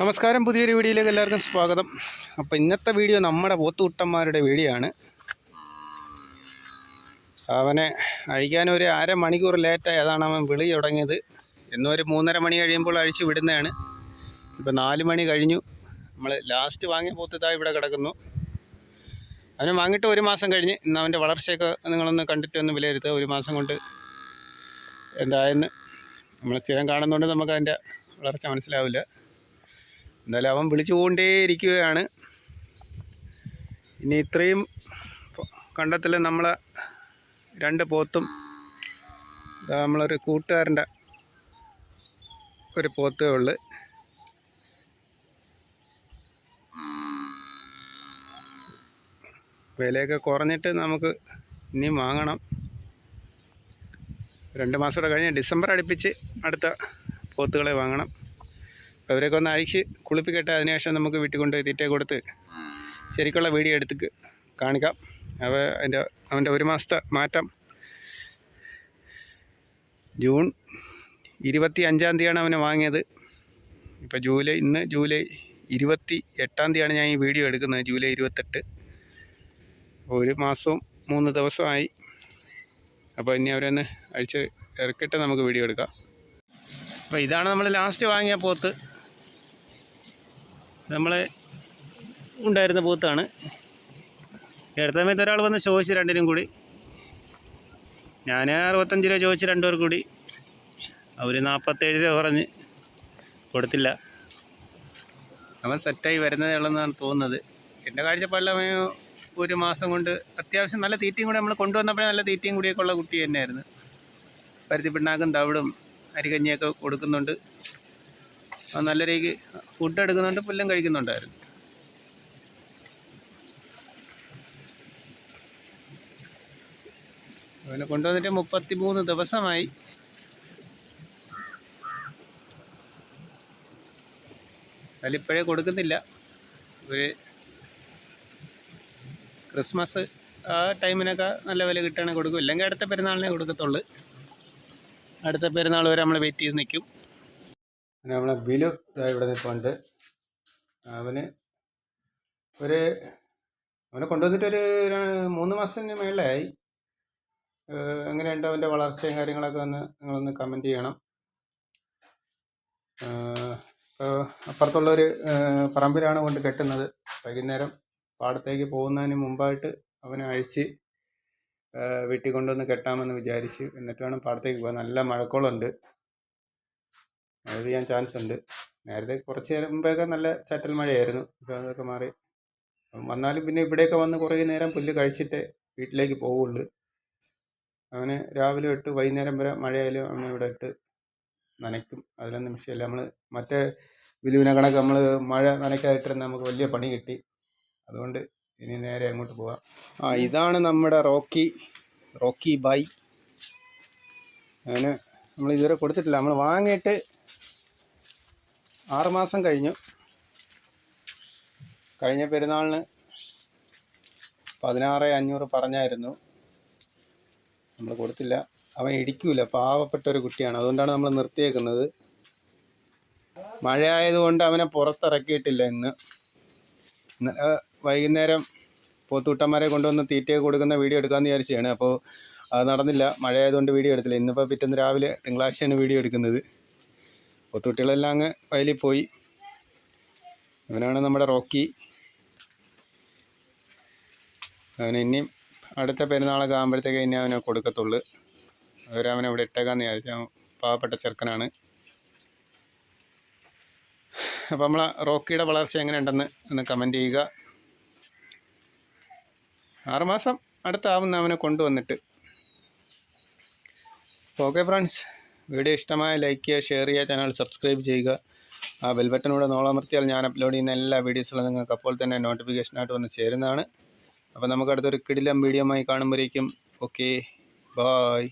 നമസ്കാരം പുതിയൊരു വീഡിയോയിലേക്ക് എല്ലാവർക്കും സ്വാഗതം. അപ്പോൾ ഇന്നത്തെ വീഡിയോ നമ്മുടെ പോത്തുകുട്ടന്മാരുടെ വീഡിയോ ആണ്. അവനെ അഴിക്കാൻ ഒരു അരമണിക്കൂർ ലേറ്റായി അതാണ് അവൻ വിളി തുടങ്ങിയത്. എന്നൊരു മൂന്നര മണി കഴിയുമ്പോൾ അഴിച്ച് വിടുന്നതാണ്. ഇപ്പോൾ നാല് മണി കഴിഞ്ഞു. നമ്മൾ ലാസ്റ്റ് വാങ്ങിയ പോത്ത് ഇവിടെ കിടക്കുന്നു. അവന് വാങ്ങിയിട്ട് ഒരു മാസം കഴിഞ്ഞ് ഇന്ന് അവന്റെ വളർച്ചയൊക്കെ നിങ്ങളൊന്ന് കണ്ടിട്ട് ഒന്ന് വിലയിരുത്തുക ഒരു മാസം കൊണ്ട് എന്തായെന്ന് നമ്മൾ സ്ഥിരം കാണുന്നതുകൊണ്ട് നമുക്ക് അതിന്റെ വളർച്ച മനസ്സിലാവില്ല. എന്തായാലും അവൻ വിളിച്ചു വിളിച്ചുകൊണ്ടേയിരിക്കുകയാണ് ഇനി ഇത്രയും കണ്ടത്തിൽ നമ്മൾ രണ്ട് പോത്തും നമ്മളൊരു കൂട്ടുകാരന്റെ ഒരു പോത്തേ ഉള്ളു. വിലയൊക്കെ കുറഞ്ഞിട്ട് നമുക്ക് ഇനി വാങ്ങണം. രണ്ട് മാസം കൂടെ കഴിഞ്ഞ് ഡിസംബർ അടുപ്പിച്ച് അടുത്ത പോത്തുകളെ വാങ്ങണം. അപ്പോൾ ഇവരൊക്കെ ഒന്ന് അഴിച്ച് കുളിപ്പിക്കട്ടെ. അതിനുശേഷം നമുക്ക് വീട്ടിൽ കൊണ്ടുപോയി തീറ്റ കൊടുത്ത് ശരിക്കുള്ള വീഡിയോ എടുത്ത് കാണിക്കാം. അവ അതിന്റെ അവന്റെ ഒരു മാസത്തെ മാറ്റം. ജൂൺ ഇരുപത്തി അഞ്ചാം തീയതിയാണ് അവനെ വാങ്ങിയത്. ഇപ്പോൾ ജൂലൈ ഇന്ന് ജൂലൈ ഇരുപത്തി എട്ടാം തീയതിയാണ് ഞാൻ ഈ വീഡിയോ എടുക്കുന്നത്. ജൂലൈ ഇരുപത്തെട്ട്. ഒരു മാസവും മൂന്ന് ദിവസമായി. അപ്പോൾ ഇനി അവരൊന്ന് അഴിച്ച് ഇറക്കിയിട്ട് നമുക്ക് വീഡിയോ എടുക്കാം. അപ്പോൾ ഇതാണ് നമ്മൾ ലാസ്റ്റ് വാങ്ങിയ പോത്ത്. നമ്മൾ ഉണ്ടായിരുന്ന പോത്താണ് എടുത്ത സമയത്ത് ഒരാൾ വന്ന് ചോദിച്ച് രണ്ടിനും കൂടി. ഞാൻ അറുപത്തഞ്ച് രൂപ ചോദിച്ച് രണ്ടുപേർ കൂടി. അവർ നാൽപ്പത്തേഴ് രൂപ പറഞ്ഞ് കൊടുത്തില്ല. അവൻ സെറ്റായി വരുന്നതേ ഉള്ളെന്നാണ് തോന്നുന്നത്. എന്റെ കാഴ്ചപ്പാടിൽ ഒരു മാസം കൊണ്ട് അത്യാവശ്യം നല്ല തീറ്റയും കൂടി നമ്മൾ കൊണ്ടുവന്നപ്പോഴേ നല്ല തീറ്റയും കൂടിയൊക്കെ ഉള്ള കുട്ടി തന്നെയായിരുന്നു. പരുത്തി പിണ്ണാക്കും തവിടും അരികഞ്ഞിയൊക്കെ കൊടുക്കുന്നുണ്ട്. നല്ല രീതിക്ക് ഫുഡ് എടുക്കുന്നുണ്ട് പുല്ലും കഴിക്കുന്നുണ്ടായിരുന്നു. അവനെ കൊണ്ടുവന്നിട്ട് മുപ്പത്തി മൂന്ന് ദിവസമായി അതിലിപ്പോഴേ കൊടുക്കുന്നില്ല. ഒരു ക്രിസ്മസ് ആ ടൈമിനൊക്കെ നല്ല വില കിട്ടുകയാണെങ്കിൽ കൊടുക്കും. ഇല്ലെങ്കിൽ അടുത്ത പെരുന്നാളിനെ കൊടുക്കത്തുള്ളൂ. അടുത്ത പെരുന്നാൾ വരെ നമ്മൾ വെയിറ്റ് ചെയ്ത് നിൽക്കും. പിന്നെ നമ്മളെ ബിലു ഇവിടെ നിൽപ്പുണ്ട് അവന് ഒരു അവനെ കൊണ്ടുവന്നിട്ടൊരു മൂന്ന് മാസത്തിന് മേളിലായി. എങ്ങനെയുണ്ട് അവന്റെ വളർച്ചയും കാര്യങ്ങളൊക്കെ ഒന്ന് നിങ്ങളൊന്ന് കമന്റ് ചെയ്യണം. അപ്പുറത്തുള്ളൊരു പറമ്പിലാണ് കൊണ്ട് കെട്ടുന്നത്. വൈകുന്നേരം പാടത്തേക്ക് പോകുന്നതിന് മുമ്പായിട്ട് അവനെ അഴിച്ച് വീട്ടിൽ കൊണ്ടുവന്ന് കെട്ടാമെന്ന് വിചാരിച്ച് എന്നിട്ട് വേണം പാടത്തേക്ക് പോകാൻ. നല്ല മഴക്കോളുണ്ട്. മഴ പെയ്യാൻ ചാൻസ് ഉണ്ട്. നേരത്തെ കുറച്ച് നേരം മുമ്പേയൊക്കെ നല്ല ചാറ്റൽ മഴയായിരുന്നു. ഇപ്പോൾ അതൊക്കെ മാറി. വന്നാലും പിന്നെ ഇവിടെയൊക്കെ വന്ന് കുറേ നേരം പുല്ല് കഴിച്ചിട്ട് വീട്ടിലേക്ക് പോവുള്ളൂ. അവന് രാവിലെ ഇട്ട് വൈകുന്നേരം വരെ മഴയായാലും അവനെ ഇവിടെ ഇട്ട് നനയ്ക്കും. അതിലൊന്നും വിഷയമില്ല നമ്മൾ മറ്റേ വിലുവിന കണക്ക് നമ്മൾ മഴ നനയ്ക്കാതിട്ടിരുന്ന നമുക്ക് വലിയ പണി കിട്ടി. അതുകൊണ്ട് ഇനി നേരെ അങ്ങോട്ട് പോവാം. ആ ഇതാണ് നമ്മുടെ റോക്കി. Rocky by. അവന് നമ്മൾ ഇതുവരെ കൊടുത്തിട്ടില്ല. നമ്മൾ വാങ്ങിയിട്ട് ആറുമാസം കഴിഞ്ഞു. കഴിഞ്ഞ പെരുന്നാളിന് പതിനാറ് അഞ്ഞൂറ് പറഞ്ഞായിരുന്നു. നമ്മൾ കൊടുത്തില്ല. അവൻ ഇടിക്കൂല. പാവപ്പെട്ട ഒരു കുട്ടിയാണ്. അതുകൊണ്ടാണ് നമ്മൾ നിർത്തിയേക്കുന്നത്. മഴയായതുകൊണ്ട് അവനെ പുറത്തിറക്കിയിട്ടില്ല ഇന്ന്. ഇന്നലെ വൈകുന്നേരം പോത്തൂട്ടന്മാരെ കൊണ്ടുവന്ന് തീറ്റയൊക്കെ കൊടുക്കുന്ന വീഡിയോ എടുക്കാമെന്ന് വിചാരിച്ചതാണ്. അപ്പോൾ അത് നടന്നില്ല. മഴയായതുകൊണ്ട് വീഡിയോ എടുത്തില്ല. ഇന്നിപ്പോൾ പിറ്റന്ന് രാവിലെ തിങ്കളാഴ്ചയാണ് വീഡിയോ എടുക്കുന്നത്. പോത്തുകുട്ടികളെല്ലാം അങ്ങ് വയലിൽ പോയി. ഇവനാണ് നമ്മുടെ റോക്കി. അവന് ഇനിയും അടുത്ത പെരുന്നാളൊക്കെ ആകുമ്പോഴത്തേക്ക് ഇനി അവനെ കൊടുക്കത്തുള്ളൂ. അവരവനെ ഇവിടെ ഇട്ടേക്കാന്ന് വിചാരിച്ചു പാവപ്പെട്ട ചെറുക്കനാണ്. അപ്പോൾ നമ്മളെ റോക്കിയുടെ വളർച്ച എങ്ങനെയുണ്ടെന്ന് ഒന്ന് കമന്റ് ചെയ്യുക. ആറുമാസം അടുത്താവുന്ന അവനെ കൊണ്ടുവന്നിട്ട്. ഓക്കെ ഫ്രണ്ട്സ് വീഡിയോ ഇഷ്ടമായ ലൈക്ക് ചെയ്യുക ഷെയർ ചെയ്യുക ചാനൽ സബ്സ്ക്രൈബ് ചെയ്യുക. ആ ബെൽബട്ടനൂടെ നോളമർത്തിയാൽ ഞാൻ അപ്ലോഡ് ചെയ്യുന്ന എല്ലാ വീഡിയോസുകളും നിങ്ങൾക്ക് അപ്പോൾ തന്നെ നോട്ടിഫിക്കേഷനായിട്ട് വന്ന് ചേരുന്നതാണ്. അപ്പോൾ നമുക്ക് അടുത്തൊരു കിടിലം വീഡിയോ ആയി കാണുമ്പോഴേക്കും ഓക്കെ ബായ്